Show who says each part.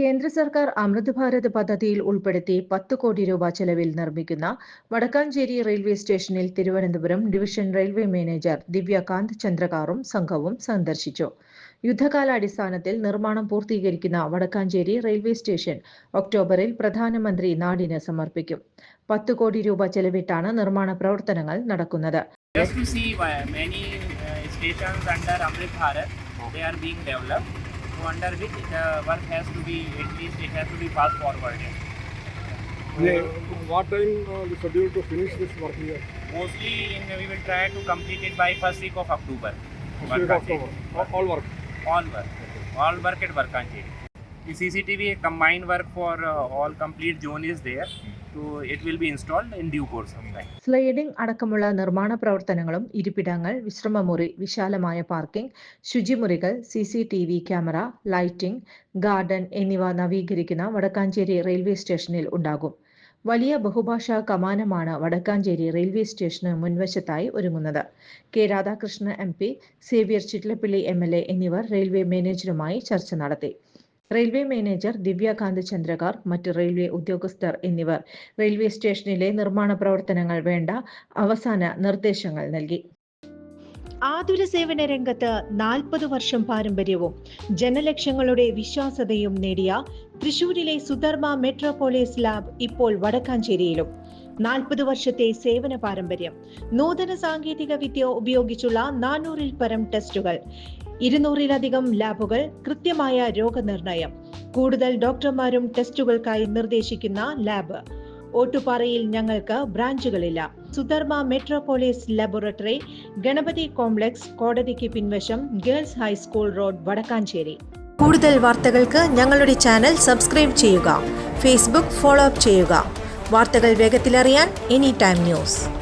Speaker 1: കേന്ദ്ര സർക്കാർ അമൃത് ഭാരത് പദ്ധതിയിൽ ഉൾപ്പെടുത്തി പത്ത് കോടി രൂപ ചെലവിൽ നിർമ്മിക്കുന്ന വടക്കാഞ്ചേരി റെയിൽവേ സ്റ്റേഷനിൽ Thiruvananthapuram division railway manager Divyakant ചന്ദ്രകാറും സംഘവും സന്ദർശിച്ചു. യുദ്ധകാലാടിസ്ഥാനത്തിൽ നിർമ്മാണം പൂർത്തീകരിക്കുന്ന വടക്കാഞ്ചേരി റെയിൽവേ സ്റ്റേഷൻ ഒക്ടോബറിൽ പ്രധാനമന്ത്രി നാടിന് സമർപ്പിക്കും. പത്ത് കോടി രൂപ ചെലവിട്ടാണ് നിർമ്മാണ പ്രവർത്തനങ്ങൾ നടക്കുന്നത്.
Speaker 2: Uh, Bharat, they are being developed. Under which the work has to be, at least it has to be fast forwarded.
Speaker 3: Uh, what time uh, the schedule to finish this work here?
Speaker 2: Mostly in, we will try to complete it by first week of October.
Speaker 3: First week of October. All, all work.
Speaker 2: All work. All work at Barkancheri. The CCTV combined work for uh, all complete zone is there. So it will be installed in due course of time.
Speaker 1: Sliding അടക്കമുള്ള നിർമ്മാണ പ്രവർത്തനങ്ങളും ഇരിപ്പിടങ്ങൾ വിശ്രമമുറി വിശാലമായ parking ശുചിമുറികൾ C C T V camera lighting garden എന്നിവ നവീകരിക്കുന്ന Vadakkanchery railway സ്റ്റേഷനിൽ ഉണ്ടാകും. വലിയ ബഹുഭാഷാ കമാനമാണ് വടക്കാഞ്ചേരി റെയിൽവേ സ്റ്റേഷന് മുൻവശത്തായി ഒരുങ്ങുന്നത്. K. Radhakrishna M P Xavier Chittilappilly M L A എന്നിവർ റെയിൽവേ മാനേജറുമായി ചർച്ച നടത്തി. റെയിൽവേ മാനേജർ ദിവ്യകാന്ത് ചന്ദ്രകാർ മറ്റ് റെയിൽവേ ഉദ്യോഗസ്ഥർ എന്നിവർ. റെയിൽവേ സ്റ്റേഷനിലെ നിർമ്മാണ പ്രവർത്തനങ്ങൾ വേണ്ട അവസാന നിർദ്ദേശങ്ങൾ നൽകി. ആതുര സേവന രംഗത്ത് നാൽപ്പത് വർഷം പാരമ്പര്യവും ജനലക്ഷങ്ങളുടെ വിശ്വാസതയും നേടിയ തൃശൂരിലെ സുധർമ്മ മെട്രോപോളിസ് ലാബ് ഇപ്പോൾ വടക്കാഞ്ചേരിയിലും. നാൽപ്പത് വർഷത്തെ സേവന പാരമ്പര്യം നൂതന സാങ്കേതിക വിദ്യ ഉപയോഗിച്ചുള്ള നാനൂറിൽ പരം ടെസ്റ്റുകൾ ഇരുന്നൂറിലധികം ലാബുകൾ കൃത്യമായ രോഗനിർണയം. കൂടുതൽ ഡോക്ടർമാരും ടെസ്റ്റുകൾക്കായി നിർദ്ദേശിക്കുന്ന ലാബ്. ഓട്ടുപാറയിൽ ഞങ്ങൾക്ക് ബ്രാഞ്ചുകളില്ല. Sudharma Metropolis laboratory Ganapathi complex കോടതിക്ക് പിൻവശം girls high school road Vadakkanchery. കൂടുതൽ വാർത്തകൾക്ക് ഞങ്ങളുടെ ചാനൽ സബ്സ്ക്രൈബ് ചെയ്യുക. ഫേസ്ബുക്ക് ഫോളോ അപ്പ് ചെയ്യുക. വാർത്തകൾ വേഗത്തിലറിയാൻ എനി ടൈം ന്യൂസ്.